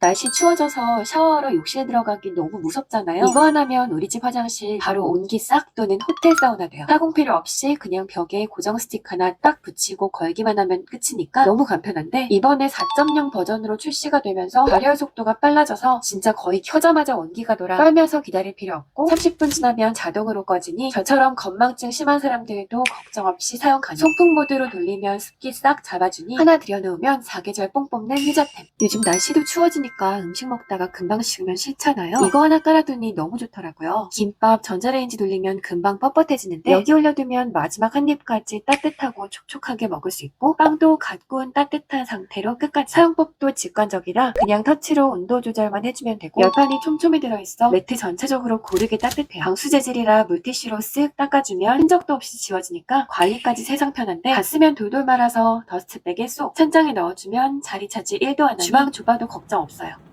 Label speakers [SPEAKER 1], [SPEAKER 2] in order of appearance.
[SPEAKER 1] 날씨 추워져서 샤워하러 욕실 들어가기 너무 무섭잖아요. 이거 하나면 우리 집 화장실 바로 온기 싹 도는 호텔 사우나 돼요. 타공 필요 없이 그냥 벽에 고정 스틱 하나 딱 붙이고 걸기만 하면 끝이니까 너무 간편한데 이번에 4.0 버전으로 출시가 되면서 발열 속도가 빨라져서 진짜 거의 켜자마자 온기가 돌아 떨면서 기다릴 필요 없고 30분 지나면 자동으로 꺼지니 저처럼 건망증 심한 사람들도 걱정 없이 사용 가능. 송풍 모드로 돌리면 습기 싹 잡아주니 하나 들여놓으면 사계절 뽕 뽑는 휴자템. 요즘 날씨도 추워지니까 음식 먹다가 금방 식으면 싫잖아요. 이거 하나 깔아두니 너무 좋더라고요. 김밥 전자레인지 돌리면 금방 뻣뻣해지는데 여기 올려두면 마지막 한 입까지 따뜻하고 촉촉하게 먹을 수 있고 빵도 갓 구운 따뜻한 상태로 끝까지 사용법도 직관적이라 그냥 터치로 온도 조절만 해주면 되고 열판이 촘촘히 들어있어 매트 전체적으로 고르게 따뜻해요. 방수 재질이라 물티슈로 쓱 닦아주면 흔적도 없이 지워지니까 관리까지 세상 편한데 다 쓰면 돌돌 말아서 더스트백에 쏙 천장에 넣어주면 자리 차지 1도 안 하니 주방 좁아도 걱정 없 어요.